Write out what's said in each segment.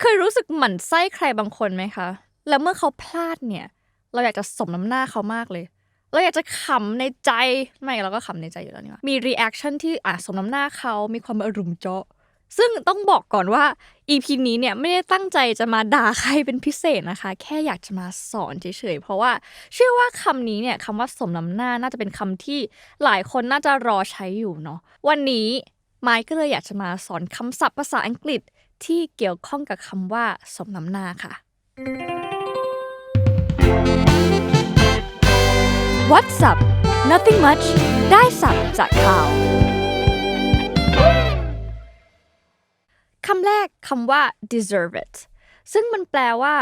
เคยรู้สึกหมั่นไส้ใครบางคนไหมคะ แล้วเมื่อเขาพลาดเนี่ย เราอยากจะสมน้ำหน้าเขามากเลย เราอยากจะขำในใจ ไม่เราก็ขำในใจอยู่แล้วนี่ว่ามีรีแอคชั่นที่อะสมน้ำหน้าเขา มีความอารมณ์เจาะ ซึ่งต้องบอกก่อนว่า EP นี้เนี่ยไม่ได้ตั้งใจจะมาด่าใครเป็นพิเศษนะคะ แค่อยากจะมาสอนเฉยๆ เพราะว่าเชื่อว่าคำนี้เนี่ยคำว่าสมน้ำหน้าน่าจะเป็นคำที่หลายคนน่าจะรอใช้อยู่เนาะ วันนี้ไมค์ก็เลยอยากจะมาสอนคำศัพท์ภาษาอังกฤษ ที่เกี่ยวข้องกับคำว่าสมน้ำหน้าค่ะ What's up Nothing much ได้สับจากข่าวคำแรกคำว่า deserve it ซึ่งมันแปลว่า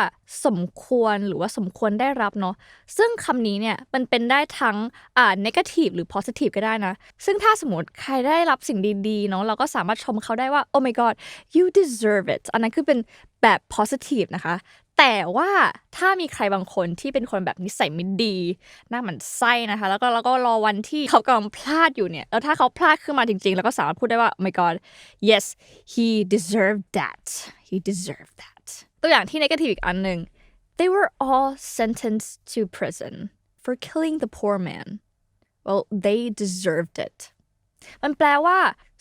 สมควรหรือว่าสมควรได้รับเนาะซึ่งคำนี้เนี่ยมันเป็นได้ทั้งอ่า negative หรือ positive ก็ได้นะ ซึ่งถ้าสมมติใครได้รับสิ่งดีๆเนาะเราก็สามารถชมเขาได้ว่า oh my god you deserve it อันนั้นคือเป็นแบบ positive นะคะ แต่ว่าถ้ามีใครบางคนที่เป็นคนแบบนิสัยไม่ดี หน้าหมันไส้นะคะ แล้วก็แล้วก็รอวันที่เขากำลังพลาดอยู่เนี่ยแล้วถ้าเขาพลาดขึ้นมาจริงๆ แล้วก็สามารถพูดได้ว่า oh my god yes he deserved that he deserved that ตัวอย่างที่ negative อีกอันหนึ่ง they were all sentenced to prison for killing the poor man well they deserved it มันแปลว่า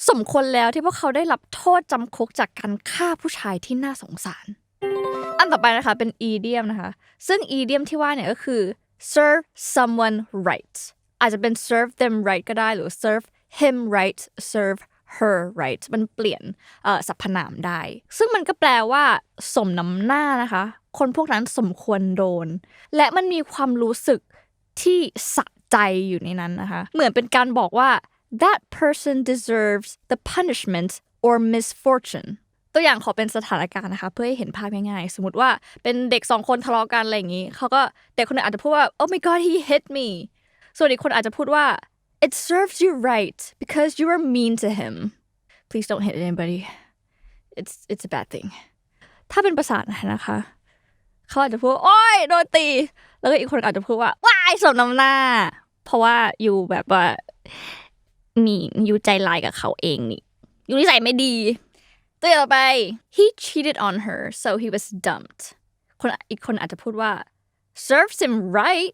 สมควรแล้วที่พวกเขาได้รับโทษจำคุกจากการฆ่าผู้ชายที่น่าสงสาร อันต่อไปนะคะเป็น idiom นะคะ ซึ่ง idiom ที่ว่าเนี่ยก็คือ serve someone right อาจจะเป็น serve them right ก็ได้หรือ serve him right serve her right มันเปลี่ยนสรรพนามได้ ซึ่งมันก็แปลว่าสมน้ำหน้านะคะ คนพวกนั้นสมควรโดน และมันมีความรู้สึกที่สะใจอยู่ในนั้นนะคะ เหมือนเป็นการบอกว่า that person deserves the punishment or misfortune ตัวอย่างขอเป็นสถานการณ์นะคะ เพื่อให้เห็นภาพง่ายๆ สมมติว่าเป็นเด็กสองคนทะเลาะกันอะไรอย่างนี้เขาก็เด็กคนหนึงอาจจะพูดว่า oh my god he hit me ส่วนอีกคนอาจจะพูดว่า it serves you right because you were mean to him please don't hit anybody it's it's a bad thing ถ้าเป็นภาษาทนะคะ เขาอาจจะพูดโอ้ยโดนตี แล้วก็อีกคนอาจจะพูดว่าว้ายสมน้ำหน้า เพราะว่าอยู่แบบว่านี่อยู่ใจลายกับเขาเองนี่อยู่นิสัยไม่ดี ตัวต่อไป he cheated on her so he was dumped คนอีกคนอาจจะพูดว่า serves him right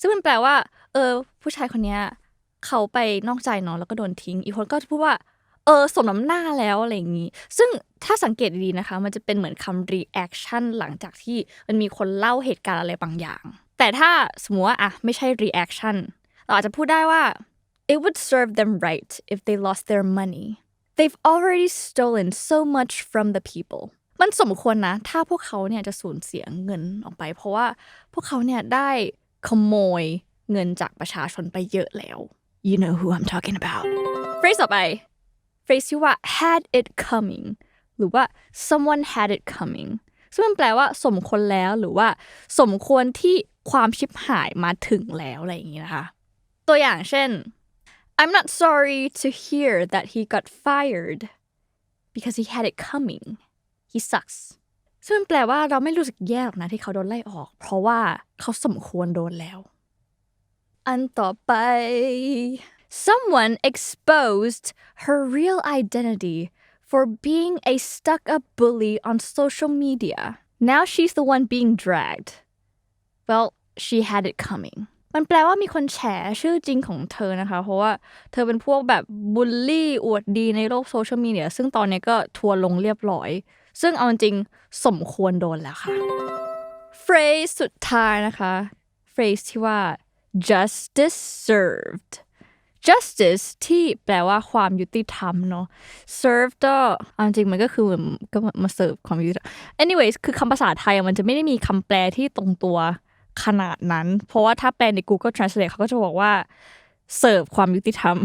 ซึ่งมันแปลว่า เออ ผู้ชายคนเนี้ย เขาไปนอกใจเนาะแล้วก็โดนทิ้ง อีกคนก็พูดว่า เออสมน้ำหน้าแล้วอะไรอย่างนี้ ซึ่งถ้าสังเกตดีนะคะ มันจะเป็นเหมือนคำ reaction หลังจากที่มันมีคนเล่าเหตุการณ์อะไรบางอย่าง แต่ถ้าสมมติว่าอะไม่ใช่ reaction เราอาจจะพูดได้ว่า it would serve them right if they lost their money they've already stolen so much from the people มันสมควรนะ ถ้าพวกเขาเนี่ยจะสูญเสียเงินออกไป เพราะว่าพวกเขาเนี่ยได้ขโมยเงินจากประชาชนไปเยอะแล้ว you know who I'm talking about phrase ต่อไป phrase ที่ว่า had it coming หรือว่า someone had it coming ซึ่งมันแปลว่าสมควรแล้วหรือว่า สมควรที่ความชิบหายมาถึงแล้วอะไรอย่างนี้นะคะ ตัวอย่างเช่น I'm not sorry to hear that he got fired because he had it coming he sucks ซึ่งแปลว่าเราไม่รู้สึกแย่หรอกนะที่เขาโดนไล่ออก เพราะว่าเขาสมควรโดนแล้ว อันต่อไป someone exposed her real identity for being a stuck-up bully on social media now she's the one being dragged well she had it coming มันแปลว่ามีคนแฉชื่อจริงของเธอนะคะ เพราะว่าเธอเป็นพวกแบบบูลลี่อวดดีในโลกโซเชียลมีเดียซึ่งตอนนี้ก็ทัวร์ลงเรียบร้อย ซึ่งเอาจริงสมควรโดนแล้วค่ะ phrase สุดท้ายนะคะ phrase ที่ว่า justice served justice ที่แปลว่าความยุติธรรมเนาะ serve ก็เอาจริงมันก็คือเหมือนก็มาเสิร์ฟความยุติธรรม anyways คือคำภาษาไทยมันจะไม่ได้มีคำแปลที่ตรงตัวขนาดนั้น เพราะว่าถ้าแปลใน Google Translate เขาก็จะบอกว่าเสิร์ฟความยุติธรรม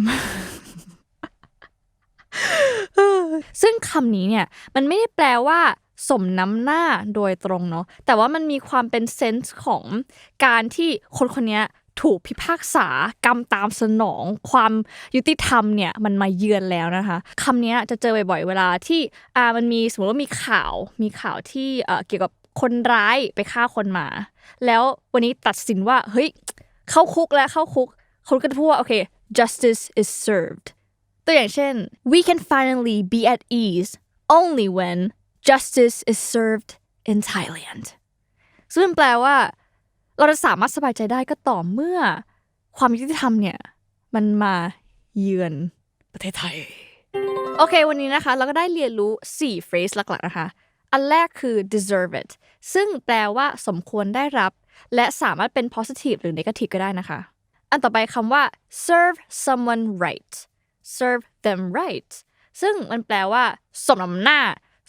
ซึ่งคำนี้เนี่ยมันไม่ได้แปลว่าสมน้ำหน้าโดยตรงเนาะแต่ว่ามันมีความเป็นเซนส์ของการที่คนคนนี้ ถูกพิพากษากรรมตามสนองความยุติธรรมเนี่ยมันมาเยือนแล้วนะคะคำนี้จะเจอบ่อยๆเวลาที่อ่ามันมีสมมติว่ามีข่าวมีข่าวที่เอ่อเกี่ยวกับคนร้ายไปฆ่าคนมา แล้ววันนี้ตัดสินว่าเฮ้ยเข้าคุกแล้วเข้าคุกคนก็จะพูดว่าโอเค justice is served ตัวอย่างเช่น we can finally be at ease only when justice is served in Thailand ซึ่งแปลว่า เราจะสามารถสบายใจได้ก็ต่อเมื่อ ความยุติธรรมเนี่ย มันมาเยือนประเทศไทย โอเค วันนี้นะคะ เราก็ได้เรียนรู้ 4 phrase หลักๆนะคะ อันแรกคือ deserve it ซึ่งแปลว่าสมควรได้รับ และสามารถเป็น positive หรือ negative ก็ได้นะคะ อันต่อไปคำว่า serve someone right serve them right ซึ่งมันแปลว่า สมน้ำหน้า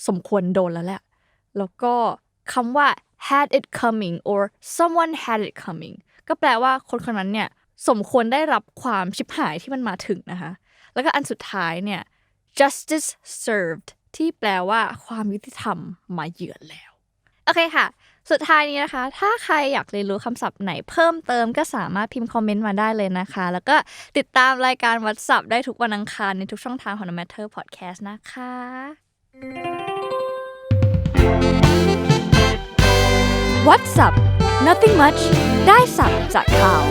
สมควรโดนแล้วแหละ แล้วก็คำว่า had it coming or someone had it coming ก็แปลว่าคนคนนั้นเนี่ยสมควรได้รับความชิบหายที่มันมาถึงนะคะ แล้วก็อันสุดท้ายเนี่ย justice served ที่แปลว่าความยุติธรรมมาเยือนแล้ว โอเคค่ะ สุดท้ายนี้นะคะ ถ้าใครอยากเรียนรู้คำศัพท์ไหนเพิ่มเติมก็สามารถพิมพ์คอมเมนต์มาได้เลยนะคะ แล้วก็ติดตามรายการวัดสับได้ทุกวันอังคารในทุกช่องทางของ The Matter Podcast นะคะ What's up? Nothing Much ได้สับจากข่าว